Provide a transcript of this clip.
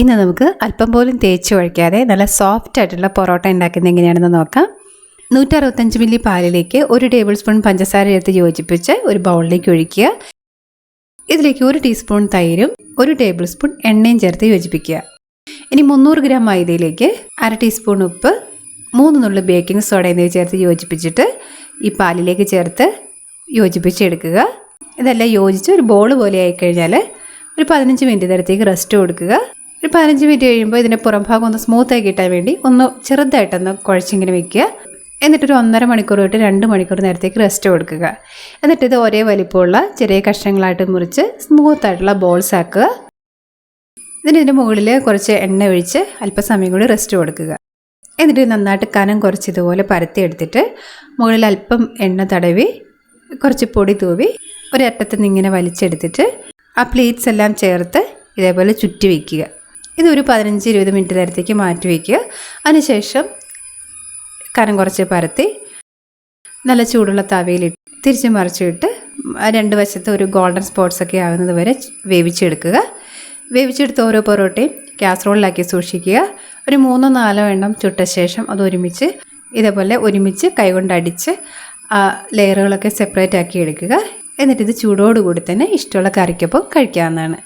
ഇന്ന് നമുക്ക് അല്പം പോലും തേച്ച് ഒഴിക്കാതെ നല്ല സോഫ്റ്റ് ആയിട്ടുള്ള പൊറോട്ട ഉണ്ടാക്കുന്നത് എങ്ങനെയാണെന്ന് നോക്കാം. നൂറ്ററുപത്തഞ്ച് മില്ലി പാലിലേക്ക് ഒരു ടേബിൾ സ്പൂൺ പഞ്ചസാര എടുത്ത് യോജിപ്പിച്ച് ഒരു ബൗളിലേക്ക് ഒഴിക്കുക. ഇതിലേക്ക് ഒരു ടീസ്പൂൺ തൈരും ഒരു ടേബിൾ സ്പൂൺ എണ്ണയും ചേർത്ത് യോജിപ്പിക്കുക. ഇനി മുന്നൂറ് ഗ്രാം മൈദയിലേക്ക് അര ടീസ്പൂൺ ഉപ്പ് മൂന്ന് നുള്ളു ബേക്കിംഗ് സോഡ എന്നിവ ചേർത്ത് യോജിപ്പിച്ചിട്ട് ഈ പാലിലേക്ക് ചേർത്ത് യോജിപ്പിച്ചെടുക്കുക ഇതെല്ലാം യോജിച്ച് ഒരു ബോൾ പോലെ ആയിക്കഴിഞ്ഞാൽ ഒരു പതിനഞ്ച് മിനിറ്റ് നേരത്തേക്ക് റെസ്റ്റ് കൊടുക്കുക. ഒരു പതിനഞ്ച് മിനിറ്റ് കഴിയുമ്പോൾ ഇതിന്റെ പുറംഭാഗം ഒന്ന് സ്മൂത്തായി കിട്ടാൻ വേണ്ടി ഒന്ന് ചെറുതായിട്ടൊന്ന് കുഴച്ചിങ്ങനെ വെക്കുക. എന്നിട്ടൊരു ഒന്നര മണിക്കൂർ തൊട്ട് രണ്ട് മണിക്കൂർ നേരത്തേക്ക് റെസ്റ്റ് കൊടുക്കുക. എന്നിട്ട് ഇത് ഒരേ വലിപ്പമുള്ള ചെറിയ കഷ്ണങ്ങളായിട്ട് മുറിച്ച് സ്മൂത്തായിട്ടുള്ള ബോൾസ് ആക്കുക. എന്നിട്ട് ഇതിന്റെ മുകളിൽ കുറച്ച് എണ്ണ ഒഴിച്ച് അല്പസമയം കൂടി റെസ്റ്റ് കൊടുക്കുക. എന്നിട്ട് നന്നായിട്ട് കനം കുറച്ച് ഇതുപോലെ പരത്തി എടുത്തിട്ട് മുകളിൽ അല്പം എണ്ണ തടവി കുറച്ച് പൊടി തൂവി ഒരറ്റത്ത് നിന്ന് ഇങ്ങനെ വലിച്ചെടുത്തിട്ട് ആ പ്ലേറ്റ്സ് എല്ലാം ചേർത്ത് ഇതേപോലെ ചുറ്റി വയ്ക്കുക ഇത് ഒരു പതിനഞ്ച് ഇരുപത് മിനിറ്റ് നേരത്തേക്ക് മാറ്റി വയ്ക്കുക അതിനുശേഷം കനം കുറച്ച് പരത്തി നല്ല ചൂടുള്ള തവയിലിട്ട് തിരിച്ച് മറിച്ചിട്ട് രണ്ട് വശത്ത് ഒരു ഗോൾഡൻ സ്പോട്ട്സ് ഒക്കെ ആകുന്നത് വരെ വേവിച്ചെടുക്കുക. വേവിച്ചെടുത്ത് ഓരോ പൊറോട്ടയും കാസറോളിലാക്കി സൂക്ഷിക്കുക. ഒരു മൂന്നോ നാലോ എണ്ണം ചുട്ട ശേഷം അത് ഒരുമിച്ച് ഇതേപോലെ ഒരുമിച്ച് കൈകൊണ്ട് അടിച്ച് ലെയറുകളൊക്കെ സെപ്പറേറ്റ് ആക്കി എടുക്കുക. എന്നിട്ട് ഇത് ചൂടോടുകൂടി തന്നെ ഇഷ്ടമുള്ള കറിക്കൊപ്പം കഴിക്കാവുന്നതാണ്.